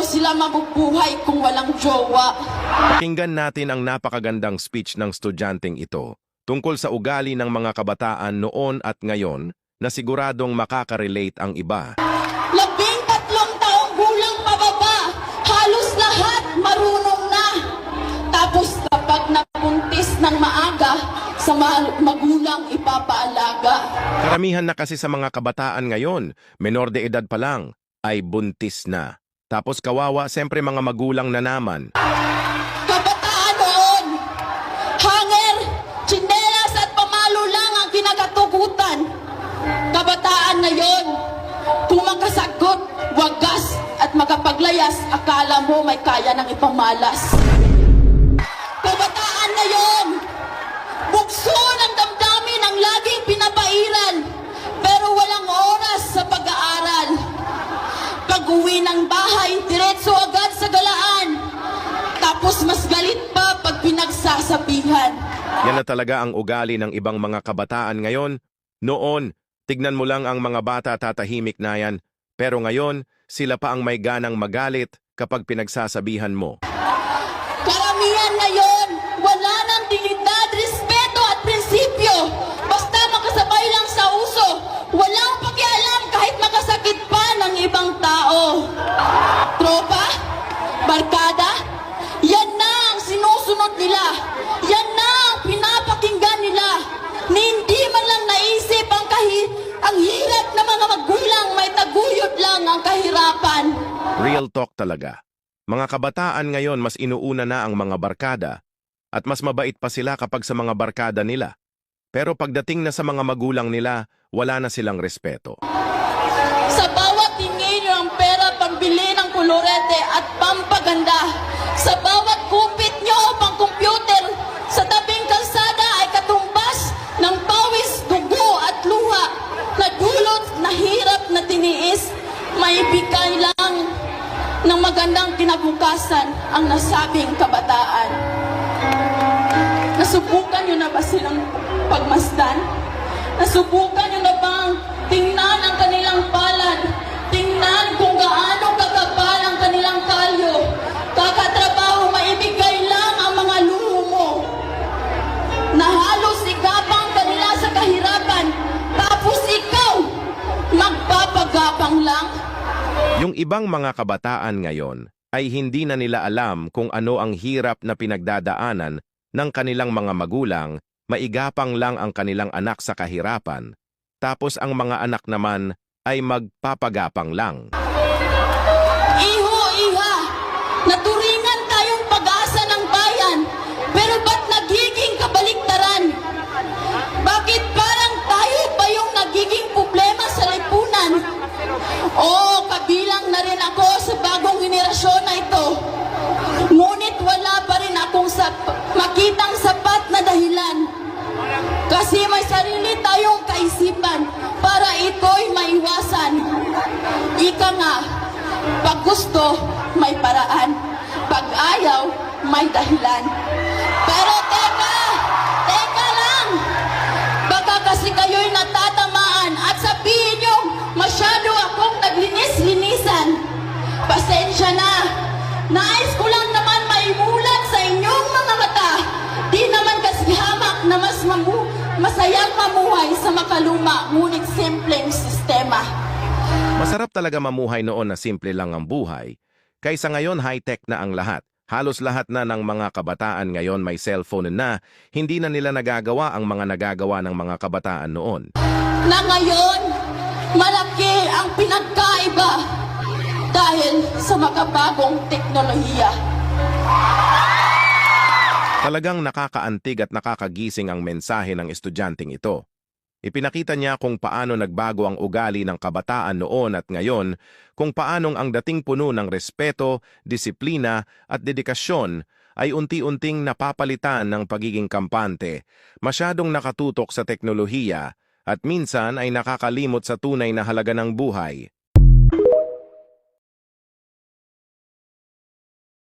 daw sila mabubuhay kung walang jowa. Pakinggan natin ang napakagandang speech ng estudyanteng ito tungkol sa ugali ng mga kabataan noon at ngayon na siguradong makaka-relate ang iba. Labing tatlong taong gulang pababa, halos lahat marunong na. Tapos kapag napuntis ng maaga, sa ma- magulang ipapaalaga. Karamihan na kasi sa mga kabataan ngayon, menor de edad pa lang, ay buntis na. Tapos kawawa, siyempre mga magulang na naman. Kabataan noon, hanger, tsinelas at pamalo lang ang kinakatukutan. Kabataan ngayon, kung makasagot, wagas at makapaglayas, akala mo may kaya ng ipamalas. Kabataan ngayon, bukso ng damdamin ang laging pinapairal, pinagsasabihan. Yan na talaga ang ugali ng ibang mga kabataan ngayon. Noon, tignan mo lang ang mga bata tatahimik na yan. Pero ngayon, sila pa ang may ganang magalit kapag pinagsasabihan mo. Karamihan ngayon, wala Real talk talaga. Mga kabataan ngayon mas inuuna na ang mga barkada at mas mabait pa sila kapag sa mga barkada nila. Pero pagdating na sa mga magulang nila, wala na silang respeto. Sa bawat nyo ang pera pambili ng kolorete at pampaganda. Ng magandang kinabukasan ang nasabing kabataan. Nasubukan nyo na ba silang pagmasdan? Nasubukan nyo na bang tingnan ang kanilang palad? Tingnan kung gaano kakapal ang kanilang kalyo. Kakatrabaho maibigay lang ang mga luho mo. Na halos igapang kanila sa kahirapan. Tapos ikaw, magpapagapang lang. Yung ibang mga kabataan ngayon ay hindi na nila alam kung ano ang hirap na pinagdadaanan ng kanilang mga magulang, maigapang lang ang kanilang anak sa kahirapan, tapos ang mga anak naman ay magpapagapang lang. May sarili tayong kaisipan para ito'y maiwasan. Ika nga, pag gusto, may paraan. Pag ayaw, may dahilan. Pero teka masayang mamuhay sa makaluma, ngunit simpleng sistema. Masarap talaga mamuhay noon na simple lang ang buhay, kaysa ngayon high-tech na ang lahat. Halos lahat na ng mga kabataan ngayon may cellphone na, hindi na nila nagagawa ang mga nagagawa ng mga kabataan noon. na ngayon, malaki ang pinagkaiba dahil sa makabagong teknolohiya. Talagang nakakaantig at nakakagising ang mensahe ng estudyanteng ito. Ipinakita niya kung paano nagbago ang ugali ng kabataan noon at ngayon, kung paanong ang dating puno ng respeto, disiplina at dedikasyon ay unti-unting napapalitan ng pagiging kampante, masyadong nakatutok sa teknolohiya at minsan ay nakakalimot sa tunay na halaga ng buhay.